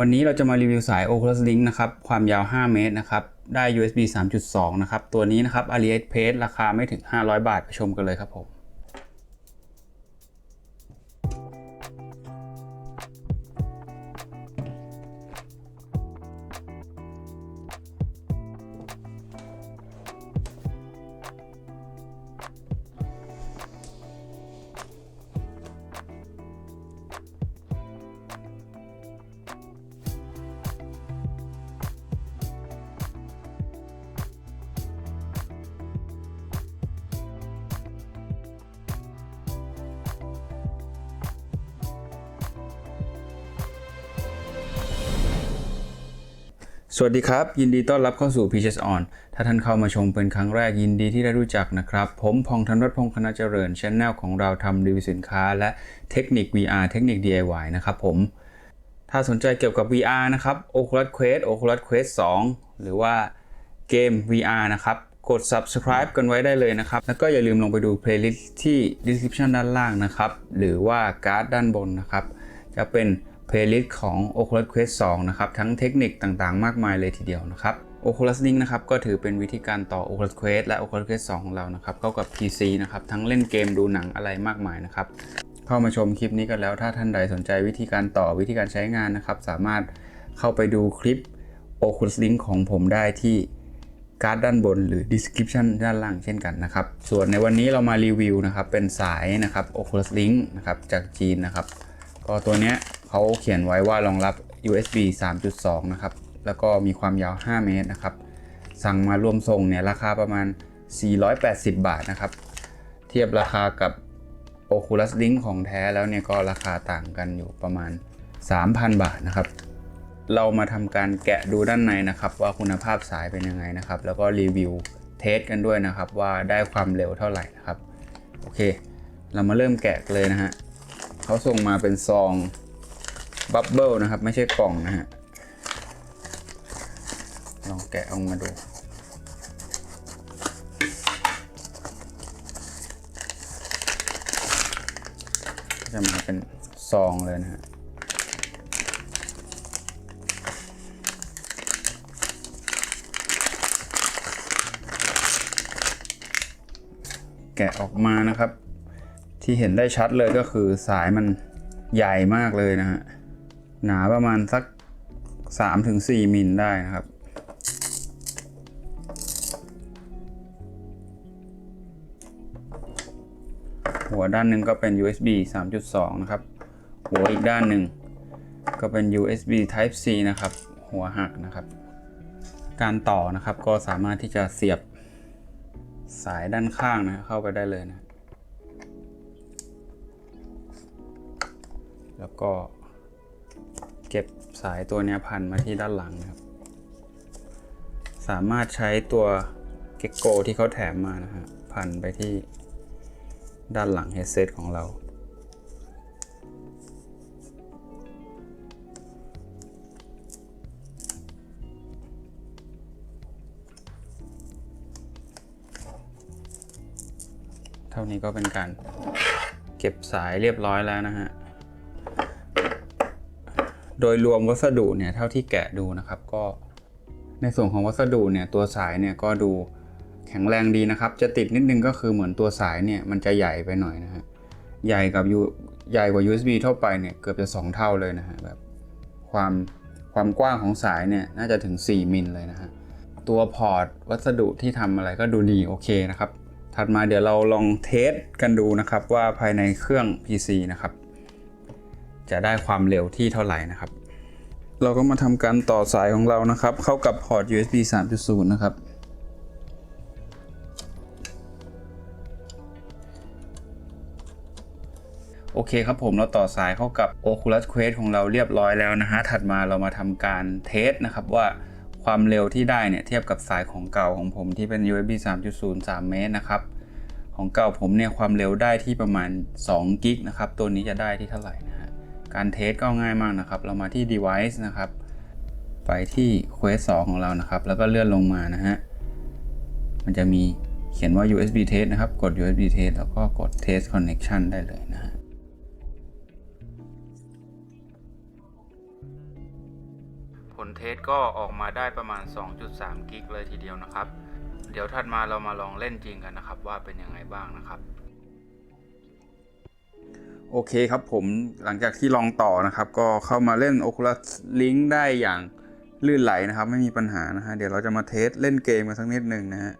วันนี้เราจะมารีวิวสาย Oculus Link นะครับ ความยาว 5 เมตรนะครับ ได้ USB 3.2 นะครับ ตัวนี้นะครับ AliExpress ราคาไม่ถึง 500 บาทไปชมกันเลยครับผม สวัสดีครับ ยินดีต้อนรับเข้าสู่ Peaches On ถ้าท่านเข้ามาชมเป็นครั้งแรกยินดีที่ได้รู้จักนะครับ ผมพองธนรัตน์พงษ์คณะเจริญช anel ของเราทำรีวิวสินค้า และเทคนิค VR เทคนิค DIY นะครับผม ถ้าสนใจเกี่ยวกับ VR นะครับ Oculus Quest Oculus Quest 2 หรือว่าเกม VR นะครับ กด subscribe กันไว้ได้เลยนะครับ แล้วก็อย่าลืมลงไปดู playlist ที่ description ด้านล่างนะครับ หรือว่าการ์ดด้านบนนะครับ จะเป็น playlist ของ Oculus Quest 2 นะครับ ทั้งเทคนิคต่างๆ มากมายเลยทีเดียวนะครับ Oculus Link นะครับ ก็ถือเป็นวิธีการต่อ Oculus Quest และ Oculus Quest 2 ของเรานะครับเข้ากับ PC นะครับ ทั้งเล่นเกมดูหนังอะไรมากมายนะครับ เข้ามาชมคลิปนี้กันแล้ว ถ้าท่านใดสนใจวิธีการต่อวิธีการใช้งานนะครับ สามารถเข้าไปดูคลิป Oculus Link ของผมได้ที่การ์ดด้านบนหรือ description ด้านล่างเช่นกันนะครับ ส่วนในวันนี้เรามารีวิวนะครับ เป็นสายนะครับ Oculus Link นะครับจากจีนนะครับ ก็ตัวเนี้ยเขาเขียนไว้ว่ารองรับ USB 3.2 นะครับ แล้วก็มีความยาว 5 เมตรนะครับ สั่งมารวมส่งเนี่ยราคาประมาณ 480 บาทนะครับ เทียบราคากับ Oculus Link ของแท้แล้วเนี่ยก็ราคาต่างกันอยู่ประมาณ 3,000 บาทนะครับ เรามาทำการแกะดูด้านในนะครับ ว่าคุณภาพสายเป็นยังไงนะครับ แล้วก็รีวิวเทสกันด้วยนะครับว่าได้ความเร็วเท่าไหร่นะครับ โอเค เรามาเริ่มแกะกันเลยนะฮะ เขาส่งมาเป็นซองบับเบิลนะครับ ไม่ใช่กล่องนะฮะ ลองแกะออกมาดู จะมาเป็นซองเลยนะฮะแกะออกมานะครับ ที่เห็นได้ชัดเลยก็คือสายมันใหญ่มากเลยนะฮะ หนาประมาณสัก 3-4 มิลได้นะครับ หัวด้านหนึ่งก็เป็น USB 3.2 นะครับ หัวอีกด้านหนึ่งก็เป็น USB Type C นะครับ หัวหักนะครับ การต่อนะครับก็สามารถที่จะเสียบสายด้านข้างนะเข้าไปได้เลยนะ แล้วก็เก็บสายตัวเนี้ยพันมาที่ด้านหลังนะครับ สามารถใช้ตัวเก็กโกที่เขาแถมมานะฮะพันไปที่ด้านหลังเฮดเซตของเรา เท่านี้ก็เป็นการเก็บสายเรียบร้อยแล้วนะฮะ โดยรวมวัสดุเนี่ยเท่าที่แกะดูนะครับ ก็ในส่วนของวัสดุเนี่ยตัวสายเนี่ยก็ดูแข็งแรงดีนะครับ จะติดนิดนึงก็คือเหมือนตัวสายเนี่ยมันจะใหญ่ไปหน่อยนะฮะใหญ่กับ U ใหญ่กว่า USB ทั่วไปเนี่ยเกือบจะ 2 เท่าเลยนะฮะแบบความความกว้างของสายเนี่ยน่าจะถึง 4 มิลเลยนะฮะตัวพอร์ตวัสดุที่ทำอะไรก็ดูดีโอเคนะครับ ถัดมาเดี๋ยวเราลองเทสกันดูนะครับว่าภายในเครื่อง PC นะครับ จะได้ความเร็วที่เท่าไหร่นะครับ เราก็มาทำการต่อสายของเรานะครับ เข้ากับพอร์ต USB 3.0 นะครับ โอเคครับผมเราต่อสายเข้ากับ Oculus Quest ของเราเรียบร้อยแล้วนะฮะ ถัดมาเรามาทำการเทสนะครับว่าความเร็วที่ได้เนี่ยเทียบกับสายของเก่าของผมที่เป็น USB 3.0 3 เมตรนะครับ ของเก่าผมเนี่ยความเร็วได้ที่ประมาณ2กิกนะครับ ตัวนี้จะได้ที่เท่าไหร่ การเทสก็ง่ายมากนะครับ เรามาที่ device นะครับ ไปที่ Quest 2 ของเรานะครับ แล้วก็เลื่อนลงมานะฮะ มันจะมีเขียนว่า USB test นะครับ กด USB test แล้วก็กด test connection ได้เลยนะฮะผลเทสก็ออกมาได้ประมาณ 2.3 กิกเลยทีเดียวนะครับ เดี๋ยวถัดมาเรามาลองเล่นจริงกันนะครับ ว่าเป็นยังไงบ้างนะครับ โอเคครับผมหลังจากที่ลองต่อนะครับ ก็เข้ามาเล่น Oculus Link ได้อย่างลื่นไหลนะครับ ไม่มีปัญหานะฮะเดี๋ยวเราจะมาเทสเล่นเกมกันสักนิดหนึ่งนะฮะ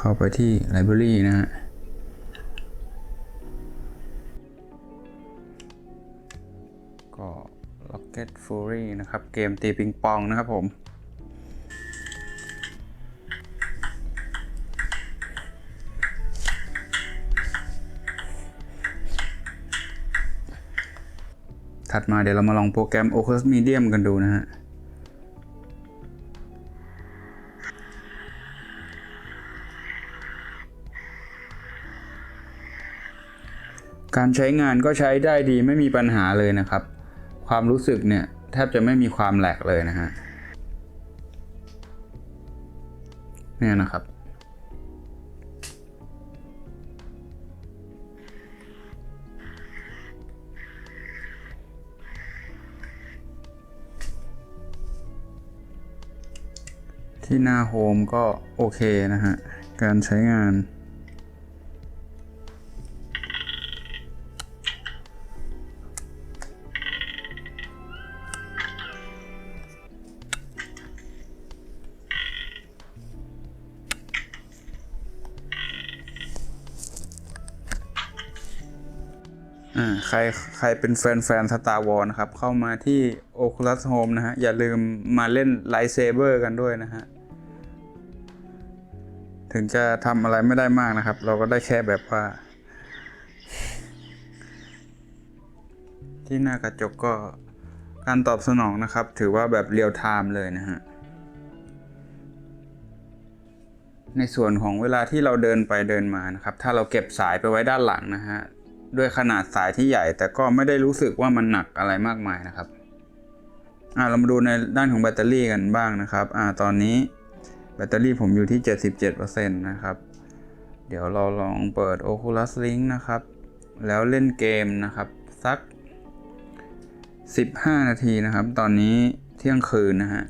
เข้าไปที่ Library นะฮะก็ Rocket Fury นะครับ เกมตีปิงปองนะครับผม ถัดมาเดี๋ยวเรามาลองโปรแกรม Oculus Medium กันดูนะฮะการใช้งานก็ใช้ได้ดีไม่มีปัญหาเลยนะครับ ความรู้สึกเนี่ยแทบจะไม่มีความแหลกเลยนะฮะเนี่ยนะครับ ที่หน้าโฮมก็โอเคนะฮะ การใช้งาน อ่า ใคร ใครเป็นแฟนแฟนสตาร์วอลนะครับ เข้ามาที่ Oculus Home นะฮะ อย่าลืมมาเล่น Lightsaber กันด้วยนะฮะ ถึงจะทำอะไรไม่ได้มากนะครับ เราก็ได้แค่แบบว่า ที่หน้ากระจกก็การตอบสนองนะครับ ถือว่าแบบเรียลไทม์เลยนะฮะในส่วนของเวลาที่เราเดินไปเดินมานะครับ ถ้าเราเก็บสายไปไว้ด้านหลังนะฮะด้วยขนาดสายที่ใหญ่ แต่ก็ไม่ได้รู้สึกว่ามันหนักอะไรมากมายนะครับอ่าเรามาดูในด้านของแบตเตอรี่กันบ้างนะครับอ่าตอนนี้ แบตเตอรี่ผมอยู่ที่ 77%นะครับ เดี๋ยวเราลองเปิด Oculus Link นะครับ แล้วเล่นเกมนะครับ สัก 15 นาทีนะครับ ตอนนี้เที่ยงคืนนะฮะ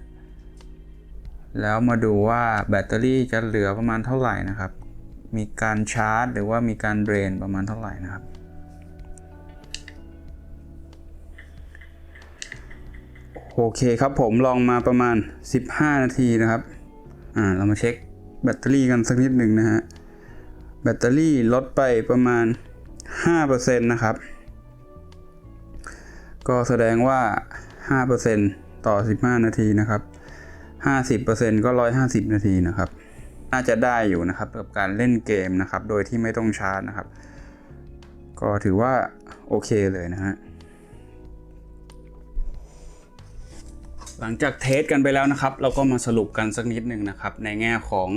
แล้วมาดูว่าแบตเตอรี่จะเหลือประมาณเท่าไหร่นะครับ มีการชาร์จ หรือว่ามีการเดรนประมาณเท่าไหร่นะครับโอเคครับผมลองมาประมาณ 15 นาทีนะครับ อ่าเรามาเช็คแบตเตอรี่กันสักนิดหนึ่งนะฮะ แบตเตอรี่ลดไปประมาณ 5%นะครับ ก็แสดงว่า 5%ต่อ 15 นาทีนะครับ 50%ก็ 150 นาทีนะครับ น่าจะได้อยู่นะครับกับการเล่นเกมนะครับ โดยที่ไม่ต้องชาร์จนะครับ ก็ถือว่าโอเคเลยนะฮะ หลังจากเทสกันไปแล้วนะครับ เราก็มาสรุปกันสักนิดหนึ่งนะครับ ในแง่ของ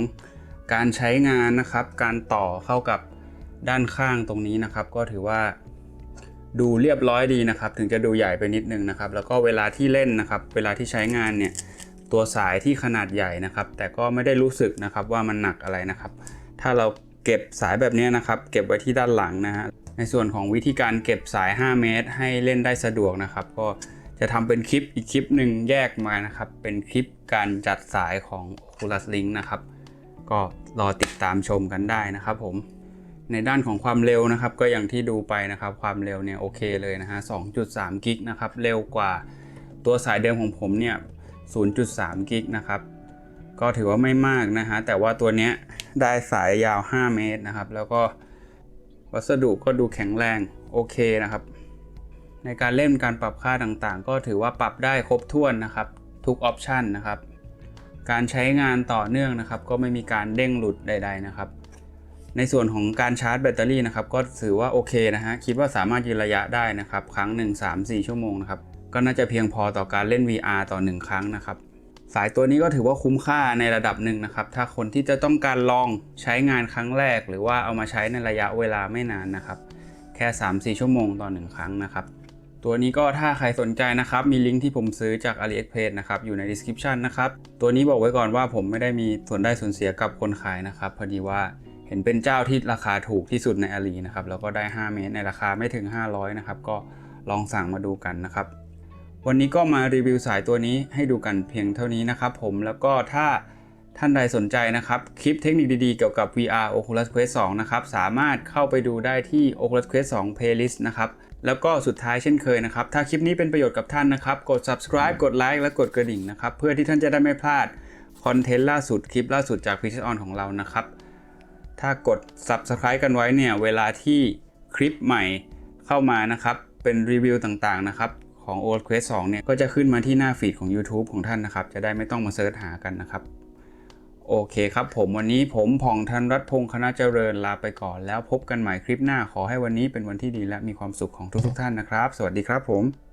การใช้งานนะครับ การต่อเข้ากับด้านข้างตรงนี้นะครับ ก็ถือว่าดูเรียบร้อยดีนะครับ ถึงจะดูใหญ่ไปนิดนึงนะครับ แล้วก็เวลาที่เล่นนะครับ เวลาที่ใช้งานเนี่ยตัวสายที่ขนาดใหญ่นะครับ แต่ก็ไม่ได้รู้สึกนะครับว่ามันหนักอะไรนะครับ ถ้าเราเก็บสายแบบนี้นะครับ เก็บไว้ที่ด้านหลังนะฮะในส่วนของวิธีการเก็บสาย 5 เมตร ให้เล่นได้สะดวกนะครับ ก็ จะทำเป็นคลิปอีกคลิปหนึ่งแยกมานะครับ เป็นคลิปการจัดสายของ Oculus Link นะครับ ก็รอติดตามชมกันได้นะครับผม ในด้านของความเร็วนะครับ ก็อย่างที่ดูไปนะครับ ความเร็วเนี่ยโอเคเลยนะฮะ 2.3 กิกนะครับ เร็วกว่าตัวสายเดิมของผมเนี่ย 0.3 กิกนะครับ ก็ถือว่าไม่มากนะฮะ แต่ว่าตัวเนี้ยได้สายยาว 5 เมตรนะครับ แล้วก็วัสดุก็ดูแข็งแรงโอเคนะครับ ในการเล่นการปรับค่าต่างๆ ก็ถือว่าปรับได้ครบถ้วนนะครับ ทุกออปชันนะครับ การใช้งานต่อเนื่องนะครับ ก็ไม่มีการเด้งหลุดใด ๆนะครับ ในส่วนของการชาร์จแบตเตอรี่นะครับ ก็ถือว่าโอเคนะฮะคิดว่าสามารถยืนระยะได้นะครับ ครั้งหนึ่ง3-4 ชั่วโมงนะครับก็น่าจะเพียงพอต่อการเล่น VR ต่อ 1 ครั้งนะครับสายตัวนี้ก็ถือว่าคุ้มค่าในระดับหนึ่งนะครับ ถ้าคนที่จะต้องการลองใช้งานครั้งแรก หรือว่าเอามาใช้ในระยะเวลาไม่นานนะครับ แค่ 3-4 ชั่วโมงต่อ 1 ครั้งนะครับ ตัวนี้ก็ถ้าใครสนใจนะครับ มีลิงก์ที่ผมซื้อจาก AliExpress นะครับ อยู่ใน description นะครับ ตัวนี้บอกไว้ก่อนว่าผมไม่ได้มีส่วนได้ส่วนเสียกับคนขายนะครับ พอดีว่าเห็นเป็นเจ้าที่ราคาถูกที่สุดในอาลีนะครับ แล้วก็ได้ 5 เมตรในราคาไม่ถึง 500 นะครับ ก็ลองสั่งมาดูกันนะครับ วันนี้ก็มารีวิวสายตัวนี้ให้ดูกันเพียงเท่านี้นะครับผม แล้วก็ถ้าท่านใดสนใจนะครับ คลิปเทคนิคดีๆ เกี่ยวกับ VR Oculus Quest 2 นะครับ สามารถเข้าไปดูได้ที่ Oculus Quest 2 Playlist นะครับ แล้วก็สุดท้ายเช่นเคยนะครับ ถ้าคลิปนี้เป็นประโยชน์กับท่านนะครับ กด subscribe กดไลค์และกดกระดิ่งนะครับ เพื่อที่ท่านจะได้ไม่พลาดคอนเทนต์ล่าสุดคลิปล่าสุดจาก p i c On ของเรานะครับ ถ้ากด subscribe กันไว้เนี่ย เวลาที่คลิปใหม่เข้ามานะครับ เป็นรีวิวต่างๆนะครับของ o l Quest 2 เนี่ย ก็จะขึ้นมาที่หน้าฟีดของ YouTube ของท่านนะครับ จะได้ไม่ต้องมาเซิร์ชหากันนะครับ โอเคครับผมวันนี้ผมผ่องธันรัตนพงศ์คณะเจริญลาไปก่อน แล้วพบกันใหม่คลิปหน้าขอให้วันนี้เป็นวันที่ดีและมีความสุขของทุกๆท่านนะครับ สวัสดีครับผม